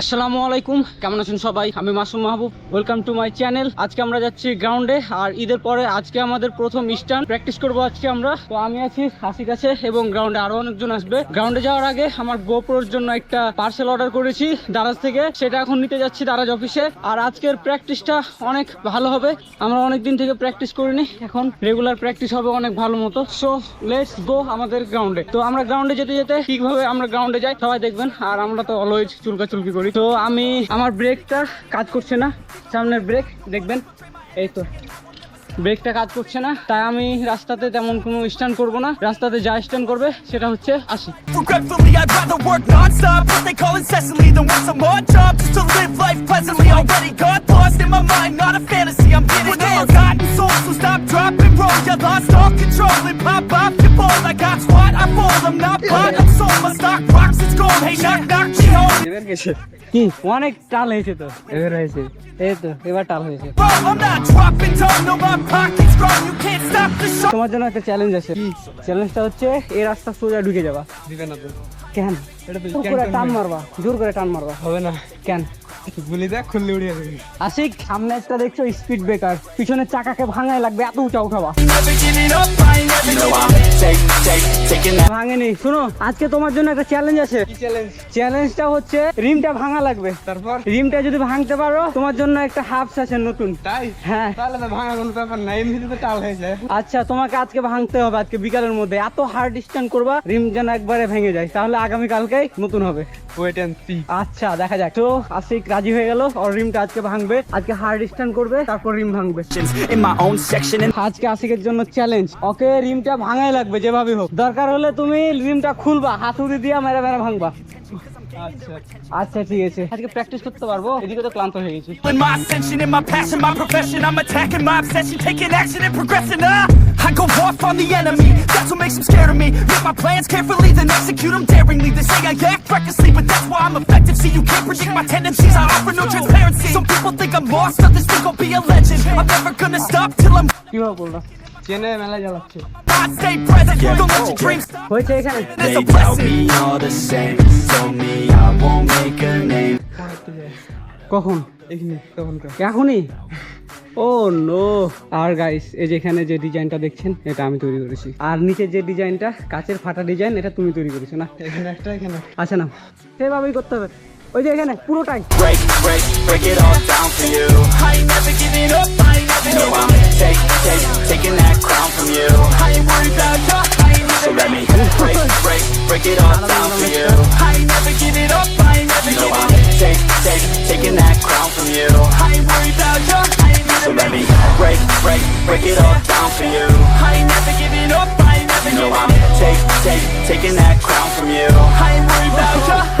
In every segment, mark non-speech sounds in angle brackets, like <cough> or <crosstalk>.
আসসালামু আলাইকুম। কেমন আছেন সবাই? আমি Masum Mahbub. Welcome to my channel আজকে আমরা যাচ্ছি গ্রাউন্ডে আর ঈদের পরে আজকে আমাদের প্রথম স্টান প্র্যাকটিস করব আজকে আমরা। তো আমি আছি হাসি কাছে এবং গ্রাউন্ডে আরও অনেকজন আসবে। গ্রাউন্ডে যাওয়ার আগে আমার গোপ্রোর জন্য একটা পার্সেল অর্ডার করেছি দারাজ থেকে। সেটা এখন নিতে যাচ্ছি দারাজ অফিসে আর আজকের প্র্যাকটিসটা অনেক ভালো হবে। আমরা অনেক দিন থেকে প্র্যাকটিস করিনি। এখন রেগুলার প্র্যাকটিস হবে অনেক ভালো মতো। সো লেটস গো আমাদের গ্রাউন্ডে তো আমরা গ্রাউন্ডে যেতে যেতে ঠিকভাবে আমরা গ্রাউন্ডে যাই। সবাই দেখবেন। আর আমরা তো অলওয়েজ চুলকা চুলকি করি। তো আমি আমার ব্রেকটা কাজ করছে না সামনের ব্রেক দেখবেন এই তো ব্রেকটা কাজ করছে না তাই আমি রাস্তাতে তেমন কোনো স্ট্যান্ড করব না রাস্তাতে যা স্ট্যান্ড করবে সেটা হচ্ছে আসি Hey, knock, knock, কি? অনেক টাল হয়েছে তো। এবার হয়েছে। এই তো এবার টাল হয়েছে। তোমার জন্য একটা চ্যালেঞ্জ আছে। চ্যালেঞ্জটা হচ্ছে এই রাস্তা সোজা ঢুকে যাবা। দিবে না তো। কেন? এটা তো করে টান মারবা জোর করে টান মারবা। হবে না। কেন? গুলি দেখ খুললে উড়িয়ে দেবে আশিক সামনে একটা দেখছ স্পিড ব্রেকার পিছনে চাকাকে ভাঙায় লাগবে এত উঁচা উঠাবা। Never giving up, I ain't never giving up Take, take, taking that ভাঙেনি। শোনো আজকে তোমার জন্য একটা চ্যালেঞ্জ আছে। চ্যালেঞ্জটা হচ্ছে রিমটা ভাঙা লাগবে। তারপর? রিমটা যদি ভাঙতে পারো তোমার জন্য একটা হাফস আছে নতুন। তাই? হ্যাঁ। তাহলে তো ভাঙা কোনো ব্যাপার না এমনিতে তো টাল হয়ে যায় আচ্ছা তোমাকে আজকে ভাঙতে হবে আজকে বিকালের মধ্যে। এত হার্ড স্ট্যান্ড করবা রিম যেন একবারে ভেঙে যায়। তাহলে আগামী কালকেই নতুন হবে। ওয়েট এন্ড সি আচ্ছা দেখা যাক। তো আশিক রাজি হয়ে গেল রিমটা আজকে ভাঙবে। আজকে হার্ড স্ট্যান্ড করবে তারপর রিম ভাঙবে। আজকে আশিকের জন্য চ্যালেঞ্জ ওকে রিমটা ভাঙাই লাগবে যেভাবে হোক দরকার হলে তুমি রিমটা খুলবা হাতুড়ি দিয়া মেরে মেরে ভাঙবা আচ্ছা আচ্ছা ঠিক আছে আজকে প্র্যাকটিস করতে পারবো এদিকে তো ক্লান্ত হয়ে গেছি In my ascension, in my passion, my profession I'm attacking my obsession, taking action and progressing ah! I go off on the enemy, that's what makes them scared of me Make my plans carefully, then execute them daringly They say I act recklessly, but that's why I'm effective See, you can't predict my tendencies, I offer no transparency Some people think I'm lost, others think I'll be a legend I'm never gonna stop till I'm কিভাবে বললো চেনে মেলা জ্বালাচ্ছে হয়েছে এখানে? It's They a doubt blessing me all the same Told me I won't make a name. কখন? এখনই? ও no. আর guys এই যে এখানে যে ডিজাইনটা দেখছেন এটা আমি তৈরি করেছি। আর নিচে যে ডিজাইনটা কাচের ফাটা ডিজাইন এটা তুমি তৈরি করেছ না? এখানে একটা এখানে একটা। আচ্ছা না সেভাবেই করতে হবে। ওই যে এখানে পুরোটাই Break, break, break it all down for you I ain't never giving up, I ain't never No, giving I'm up take, take, taking that crown from you I ain't worried about you, I ain't So never let me break, break, break it all down for you I ain't never giving up, I ain't never No, giving I'm up take, take, taking that crown from you I ain't worried about you, I ain't So never let me break, break, break it all down for you I ain't never giving up, I ain't never No, giving I'm up take, take, taking that crown from you I ain't worried about you, I ain't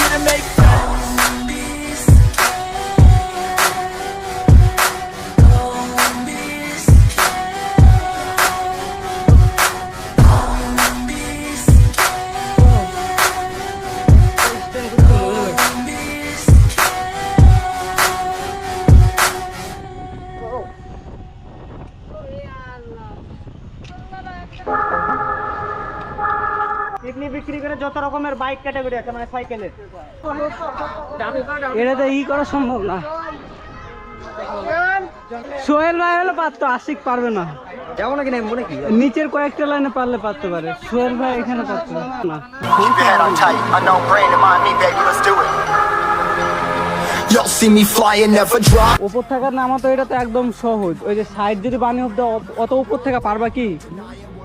বিক্রি করে যত রকমের bike category আছে মানে সাইকেলের। এটা তো ই করা সম্ভব না। সোহেল ভাই হলে পারতো আশিক পারবে না। যাব নাকি না মনে কি? নিচের কয়েকটা লাইনে পারলে পারতে পারে। সোহেল ভাই এখানে পারতো না. উপর থেকে নামা তো এটা তো একদম সহজ। ওই যে সাইড যদি বানিয়ে অত উপর থেকে পারবা কি?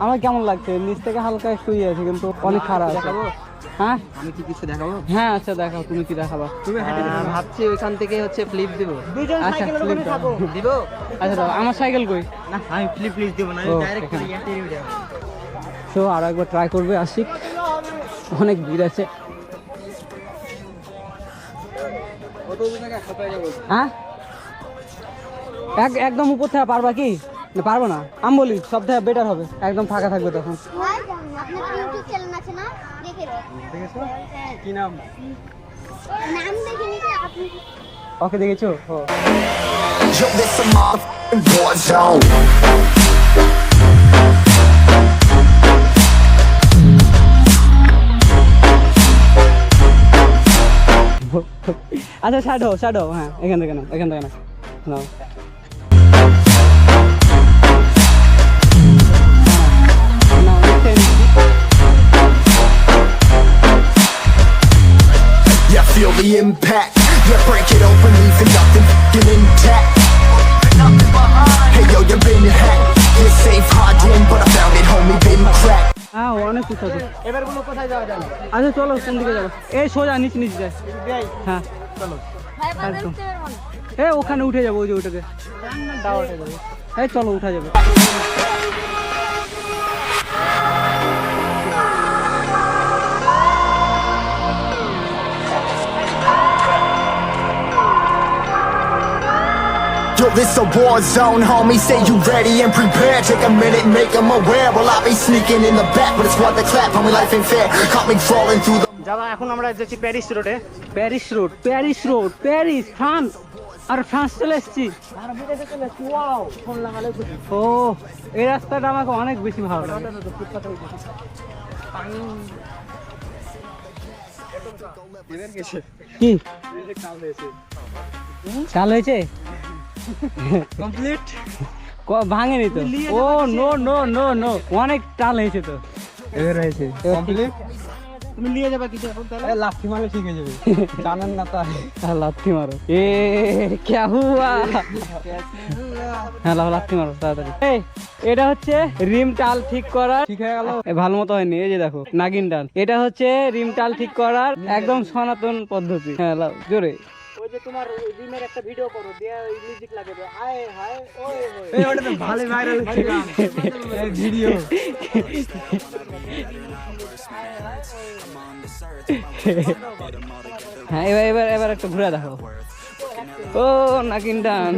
আমার কেমন লাগছে? নিচ থেকে হালকা একটু ইয়ে আছে কিন্তু অনেক খারাপ আছে। হ্যাঁ? আমি কি কিছু দেখাবো? হ্যাঁ আচ্ছা দেখাও তুমি কি দেখাবা? তুমি ভাবছি ওইখান থেকে হচ্ছে ফ্লিপ দিব। দুইজন আচ্ছা, সাইকেলের flip থাকো। দিব? আচ্ছা দাও আমার সাইকেল কই? না আমি ফ্লিপ ফ্লিপ দিব না ও, এখানে। সো আর একবার ট্রাই করবে আশিক। অনেক ভিড় আছে। হ্যাঁ? এক একদম উপর থেকে পারবা কি? পারব না। আমি বলি, সব থেকে বেটার হবে। একদম ফাঁকা থাকবে তখন। কি নাম ওকে, দেখেছ? ও আচ্ছা শ্যাডো শ্যাডো হ্যাঁ এখান থেকে না এখান থেকে না the impact. Yeah, break it open, leaving nothing f***ing intact. Hey yo, you been hacked. Yeah, safe hiding, but I found it, homie, been cracked. হ্যাঁ অনেক কিছু আছে এবার বলো কোথায় যাওয়া যাবে আচ্ছা চলো কোন দিকে যাব এই সোজা নিচ নিচ যায় হ্যাঁ একদম এ ওখানে উঠে যাব ওই যে ওটাকে এই চলো উঠা যাবে Yo, this a war zone, homie. Say you ready and prepared. Take a minute, make them aware. Well, I be sneaking in the back, but it's worth the clap. Homie, life ain't fair. Caught me crawling through the. যারা এখন আমরা যাচ্ছি Paris রোডে Paris road Paris road Paris France আর France চলে এসেছি ও এই রাস্তাটা আমাকে অনেক বেশি ভালো লাগে কি চাল হয়েছে <laughs> কমপ্লিট ভাঙেনি তো? ও নো নো নো নো অনেক টাল হয়েছে তো। এবার হয়েছে। কমপ্লিট তুমি নিয়ে যাবে কিছু এখন তাহলে? লাঠি মারলে ঠিক হয়ে যাবে। <laughs> জানেন না তাই লাথি মারো। এ ক্যা হুয়া? হ্যাঁ লাথি মারো তাড়াতাড়ি। এই এটা হচ্ছে রিম টাল ঠিক করার ঠিক হয়ে গেল। ভালো মতো হয়নি এই যে দেখো নাগিন টাল। এটা হচ্ছে রিম টাল ঠিক করার একদম সনাতন পদ্ধতি। হ্যাঁ লাও জোরে। ওই যে তোমার রিমের একটা ভিডিও করো দিয়ে ওই মিউজিক লাগাবে আয় হায় ওই ওই। ওটা তো ভালো ভাইরাল হচ্ছে ভিডিও হ্যাঁ এবার এবার এবার একটু ঘুরে দেখো ও নাগিন টান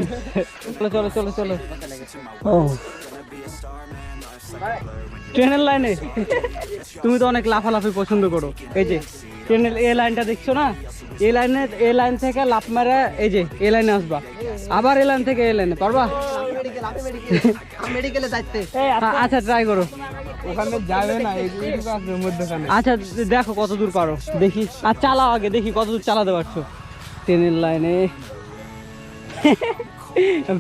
চলো চলো চলো চলো। ও। ট্রেনের লাইনে? তুমি তো অনেক লাফালাফি পছন্দ করো। এই যে ট্রেনের এই লাইনটা দেখছ না? এই লাইনে এই লাইন থেকে লাফ মারা এই যে এই লাইনে আসবা। আবার এই লাইন থেকে এই লাইনে পারবা? মেডিকেলে যাইতে আ- আচ্ছা ট্রাই করো। ওখানে যাবে না এইটুকু আসবে মধ্যখানে। আচ্ছা দেখো কত দূর পারো। দেখি। আর চালাও আগে দেখি কত দূর চালাতে পারছ। ট্রেনের লাইনে।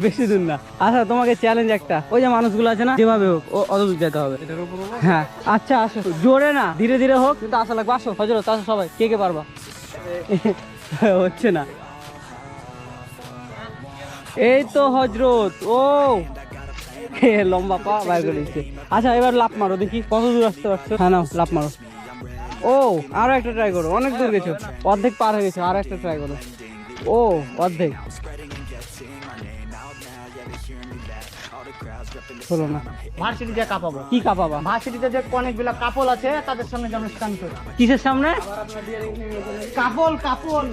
বেশি দূর না। আচ্ছা তোমাকে চ্যালেঞ্জ একটা। ওই যে মানুষগুলো আছে না যেভাবে হোক ও অত দূর যেতে হবে। হ্যাঁ আচ্ছা আসো। জোরে না ধীরে ধীরে হোক কিন্তু আসা লাগবে। আসো হজরত আসো সবাই কে কে পারবা? <laughs> হচ্ছে না। এই তো হজরত, ও। লম্বা পা বাইর করে দিচ্ছে। আচ্ছা এবার লাফ মারো, দেখি কত দূর আসতে পারছ। হ্যাঁ নাও, লাফ মারো। ও, আরও একটা ট্রাই করো, অনেক দূর গেছো। অর্ধেক পার হয়ে গেছো, আর একটা ট্রাই করো। ও, অর্ধেক। হলো না। ভার্সিটিতে কাঁপাবো। কি কাপাবা? ভার্সিটিতে যে অনেকগুলো কাপল আছে তাদের সামনে যেন স্টান করি কিসের সামনে? Couple couple.